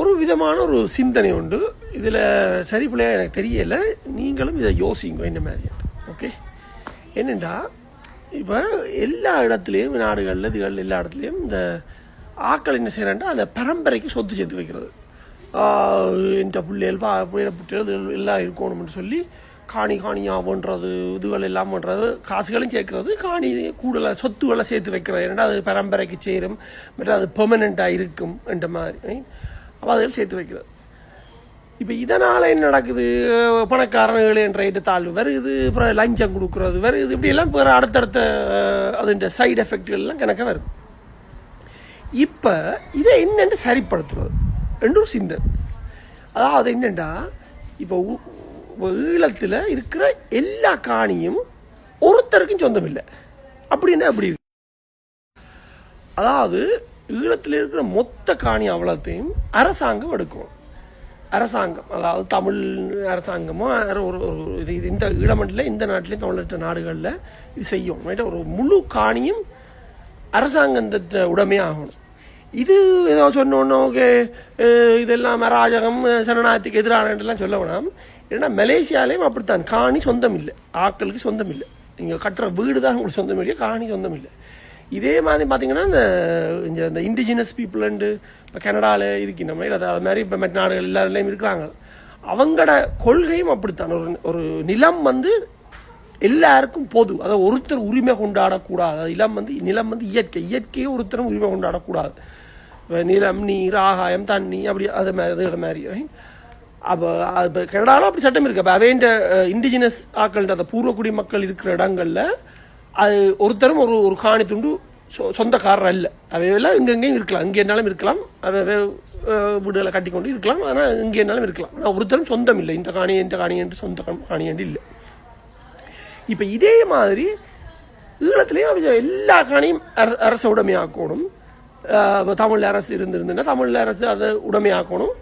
ஒரு விதமான ஒரு சிந்தனை உண்டு. இதில் சரி பிள்ளையா எனக்கு தெரியலை. நீங்களும் இதை யோசிங்க என்ன மாதிரி ஓகே என்னென்றா இப்போ எல்லா இடத்துலையும் நாடுகளில் இதுகள் எல்லா இடத்துலையும் இந்த ஆக்கள் என்ன செய்கிறான்டா அந்த பரம்பரைக்கு சொத்து சேர்த்து வைக்கிறது. என்ற பிள்ளைகள் பா பிள்ளைகளை புட்டிகள் எல்லாம் இருக்கணும்னு சொல்லி காணி காணியாக பண்ணுறது இதுகள் எல்லாம் பண்ணுறது காசுகளும் சேர்க்கறது காணி கூடுதலாக சொத்துக்களை சேர்த்து வைக்கிறது. ஏன்னா அது பரம்பரைக்கு சேரும் மற்ற அது பெர்மனெண்ட்டாக இருக்கும் என்ற மாதிரி. அப்போ அதில் சேர்த்து வைக்கிறது. இப்போ இதனால் என்ன நடக்குது? பணக்காரர்கள் என்ற தாழ்வு வருது அப்புறம் லஞ்சம் கொடுக்குறது வருது இப்படியெல்லாம் வேறு அடுத்தடுத்த அதுன்ற சைடு எஃபெக்ட்கள்லாம் எல்லாம் வருது. இப்போ இதை என்னென்று சரிப்படுத்துறது? ரெண்டும் ஒரு சிந்தனை. அதாவது என்னென்னா இப்போ ஈழத்தில் இருக்கிற எல்லா காணியும் ஒருத்தருக்கும் சொந்தம் இல்லை. அப்படின்னா அப்படி அதாவது ஈழத்தில் இருக்கிற மொத்த காணி அவ்வளோத்தையும் அரசாங்கம் எடுக்கும். அரசாங்கம் அதாவது தமிழ் அரசாங்கமோ ஒரு ஒரு இது இது இந்த ஈழமண்டில் இந்த நாட்டிலையும் தமிழற்ற நாடுகளில் இது செய்யும். ரைட்டா? ஒரு முழு காணியும் அரசாங்கத்த உடைமையாகணும் இது ஏதோ சொன்னோன்னா ஓகே இதெல்லாம் அராஜகம் சரணாகத்துக்கு எதிரானலாம் சொல்ல வேணாம். ஏன்னா மலேசியாலேயும் அப்படித்தான். காணி சொந்தம் இல்லை. ஆட்களுக்கு சொந்தம் இல்லை. நீங்கள் கட்டுற வீடு தான் உங்களுக்கு சொந்தம் இல்லையா காணி சொந்தம் இல்லை. இதே மாதிரி பார்த்தீங்கன்னா இந்த இந்த இந்த இண்டிஜினஸ் பீப்புளண்டு இப்போ கனடாவில் இருக்கின்ற அது அது மாதிரி இப்போ மற்ற நாடுகள் எல்லாருலேயும் இருக்கிறாங்க. அவங்களோட கொள்கையும் அப்படித்தான். ஒரு ஒரு நிலம் வந்து எல்லாருக்கும் பொது. அதை ஒருத்தர் உரிமை கொண்டாடக்கூடாது. அது நிலம் வந்து நிலம் வந்து இயற்கை. இயற்கையை ஒருத்தரும் உரிமை கொண்டாடக்கூடாது. இப்போ நிலம் நீர் ஆகாயம் தண்ணி அப்படி அது மாதிரி அது மாதிரி. அப்போ இப்போ கனடாவில் அப்படி சட்டம் இருக்குது அப்போ அவேண்ட இண்டிஜினஸ் ஆக்கள்ன்ற அந்த பூர்வக்குடி மக்கள் இருக்கிற இடங்களில் அது ஒருத்தரும் ஒரு ஒரு காணி துண்டு சொ- சொந்தக்காரர் அல்ல அவையெல்லாம் இங்கெங்கேயும் இருக்கலாம். இங்கே என்னாலும் இருக்கலாம். அவை வீடுகளை கட்டி கொண்டு இருக்கலாம். ஆனால் இங்கே என்னாலும் இருக்கலாம். ஆனால் ஒருத்தரும் சொந்தம் இல்லை. இந்த காணி இந்த காணி என்று சொந்த காணி என்று இல்லை. இப்போ இதே மாதிரி ஈழத்துலேயும் அவங்க எல்லா காணியும் அரசு அரச உடைமையாக்கணும். தமிழ் அரசு இருந்திருந்ததுன்னா தமிழ் அரசு அதை உடைமையாக்கணும்.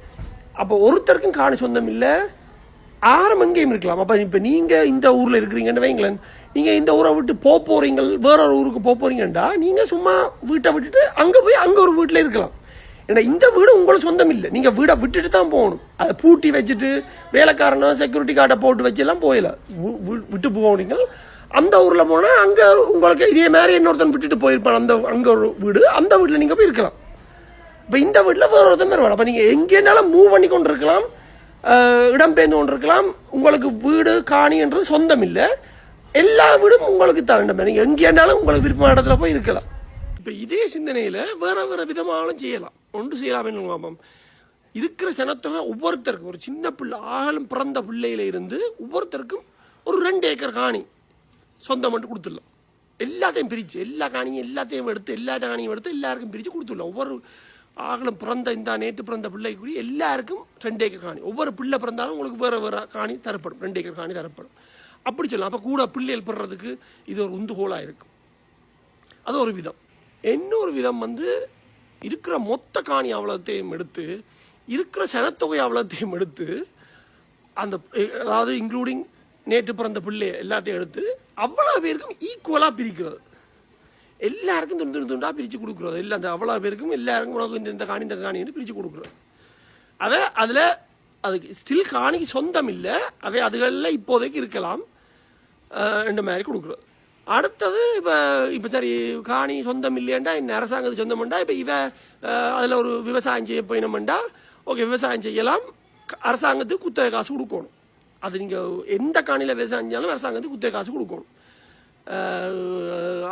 அப்போ ஒருத்தருக்கும் காணி சொந்தம் இல்லை. ஆரம் எங்கேயும் இருக்கலாம். அப்போ இப்போ நீங்கள் இந்த ஊரில் இருக்கிறீங்கன்னு வைங்களேன். நீங்கள் இந்த ஊரை விட்டு போக போகிறீங்க வேற ஒரு ஊருக்கு போக போகிறீங்கண்டா நீங்கள் சும்மா வீட்டை விட்டுட்டு அங்கே போய் அங்கே ஒரு வீட்டில் இருக்கலாம். ஏன்னா இந்த வீடு உங்களுக்கு சொந்தம் இல்லை நீங்கள் வீடை விட்டுட்டு தான் போகணும். அதை பூட்டி வச்சுட்டு வேலைக்காரனோ செக்யூரிட்டி கார்டை போட்டு வச்செல்லாம் போயிடலாம் வி- விட்டு போனீங்க அந்த ஊரில் போனால் அங்கே உங்களுக்கு இதே மாதிரி இன்னொருத்தன் விட்டுட்டு போயிருப்பான். அந்த அங்கே ஒரு வீடு அந்த வீட்டில் நீங்கள் போய் இருக்கலாம். இப்போ இந்த வீட்டில் வேற ஒருத்தன் மாதிரி வேணும் அப்போ நீங்கள் எங்கேனாலும் மூவ் பண்ணி கொண்டு இருக்கலாம் இடம்பெயர்ந்து கொண்டு இருக்கலாம் உங்களுக்கு வீடு காணின்றது சொந்தம் இல்லை எல்லா வீடும் உங்களுக்கு தான் நீங்கள் எங்கேனாலும் உங்களுக்கு விருப்பமான இடத்துல போய் இருக்கலாம். இப்போ இதே சிந்தனையில் வேற வேற விதமாகவும் செய்யலாம். ஒன்று செய்யலாம் என்ன இருக்கிற சனத்தொகை ஒவ்வொருத்தருக்கும் ஒரு சின்ன பிள்ளை ஆகலும் பிறந்த பிள்ளையில இருந்து ஒவ்வொருத்தருக்கும் ஒரு ரெண்டு ஏக்கர் காணி சொந்தம் மட்டும் கொடுத்துடலாம். எல்லாத்தையும் பிரித்து எல்லா காணியும் எல்லாத்தையும் எடுத்து எல்லா காணியும் எடுத்து எல்லாருக்கும் பிரித்து கொடுத்துடலாம். ஒவ்வொரு ஆகலும் பிறந்த இந்த நேற்று பிறந்த பிள்ளைக்கு எல்லாருக்கும் ரெண்டு ஏக்கர் காணி. ஒவ்வொரு பிள்ளை பிறந்தாலும் உங்களுக்கு வேறு வேறு காணி தரப்படும். ரெண்டு ஏக்கர் காணி தரப்படும். அப்படி சொல்லலாம். அப்போ கூட பிள்ளைகள் பெறதுக்கு இது ஒரு உந்துகோலாக இருக்கும். அது ஒரு விதம். இன்னொரு விதம் வந்து இருக்கிற மொத்த காணி அவ்வளோத்தையும் எடுத்து இருக்கிற சனத்தொகை அவ்வளோத்தையும் எடுத்து அந்த அதாவது இன்க்ளூடிங் நேற்று பிறந்த பிள்ளை எல்லாத்தையும் எடுத்து அவ்வளோ பேருக்கும் ஈக்குவலாக பிரிக்கிறது. எல்லாருக்கும் துண்டு துண்டு துண்டாக பிரித்து கொடுக்குறது. இல்லை அந்த அவ்வளோ பேருக்கும் எல்லாருக்கும் உனக்கு இந்த இந்த காணி இந்த காணின்னு பிரித்து கொடுக்குறது. அதை அதில் அதுக்கு ஸ்டில் காணிக்கு சொந்தம் இல்லை அவை அதுகளில் இப்போதைக்கு இருக்கலாம். ரெண்டு இந்த மாதிரி கொடுக்குறது அடுத்தது இப்போ இப்போ சரி காணி சொந்தம் இல்லையண்டா இந்த அரசாங்கத்து சொந்தம்ண்டா? இப்போ இவ அதில் ஒரு விவசாயம் செய்ய போயினோம்ண்டா? ஓகே விவசாயம் செய்யலாம். க- அரசாங்கத்துக்கு குத்தகை காசு கொடுக்கணும். அது நீங்கள் எந்த காணியில் விவசாயம் செஞ்சாலும் அரசாங்கத்துக்கு குத்தகை காசு கொடுக்கணும்.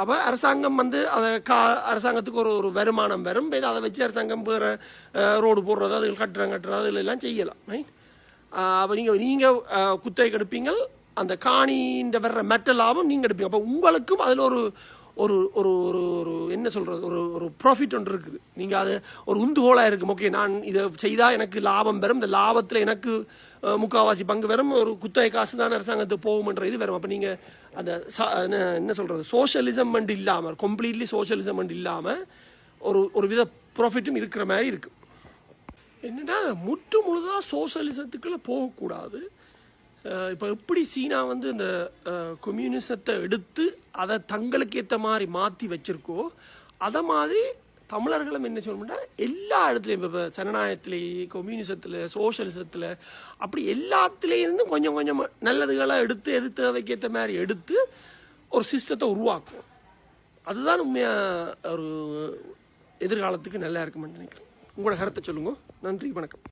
அப்போ அரசாங்கம் வந்து அதை கா அரசாங்கத்துக்கு ஒரு ஒரு வருமானம் வரும். இதை அதை வச்சு அரசாங்கம் வேறு ரோடு போடுறது அது கட்டுறம் கட்டுறது அதுல எல்லாம் செய்யலாம் ரைட் அப்போ நீங்கள் நீங்கள் குத்தகை எடுப்பீங்க அந்த காணின்ற வர்ற மெட்ட லாபம் நீங்கள் எடுப்பீங்க. அப்போ உங்களுக்கும் அதில் ஒரு ஒரு ஒரு ஒரு ஒரு என்ன சொல்கிறது ஒரு ஒரு ப்ராஃபிட் ஒன்று இருக்குது. நீங்கள் அது ஒரு உந்துகோலாக இருக்கும். ஓகே நான் இதை செய்தால் எனக்கு லாபம் பெறும் இந்த லாபத்தில் எனக்கு முக்காவாசி பங்கு வரும். ஒரு குத்தகை காசு தான் அரசாங்கத்துக்கு போகும்ன்ற இது வரும். அப்போ நீங்கள் அந்த ச- என்ன என்ன சொல்கிறது சோஷியலிசம் அண்ட் இல்லாமல் கம்ப்ளீட்லி சோஷியலிசம் அண்ட் இல்லாமல் ஒரு ஒரு வித ப்ராஃபிட்டும் இருக்கிற மாதிரி இருக்குது என்னன்னா முற்று முழுதாக சோஷலிசத்துக்குள்ளே போகக்கூடாது. இப்போ எப்படி சீனா வந்து இந்த கம்யூனிசத்தை எடுத்து அதை தங்களுக்கு ஏற்ற மாதிரி மாற்றி வச்சிருக்கோ அதை மாதிரி தமிழர்களும் என்ன சொல்லணும்னா எல்லா இடத்துலையும் இப்போ ஜனநாயகத்துலேயே கம்யூனிசத்தில் சோஷலிசத்தில் அப்படி எல்லாத்துலேயும் கொஞ்சம் கொஞ்சம் நல்லதுகளாக எடுத்து எது தேவைக்கேற்ற மாதிரி எடுத்து ஒரு சிஸ்டத்தை உருவாக்கும் அதுதான் உண்மையாக ஒரு எதிர்காலத்துக்கு நல்லா இருக்குமென்னு நினைக்கிறேன். உங்களோட கருத்தை சொல்லுங்க. நன்றி வணக்கம்.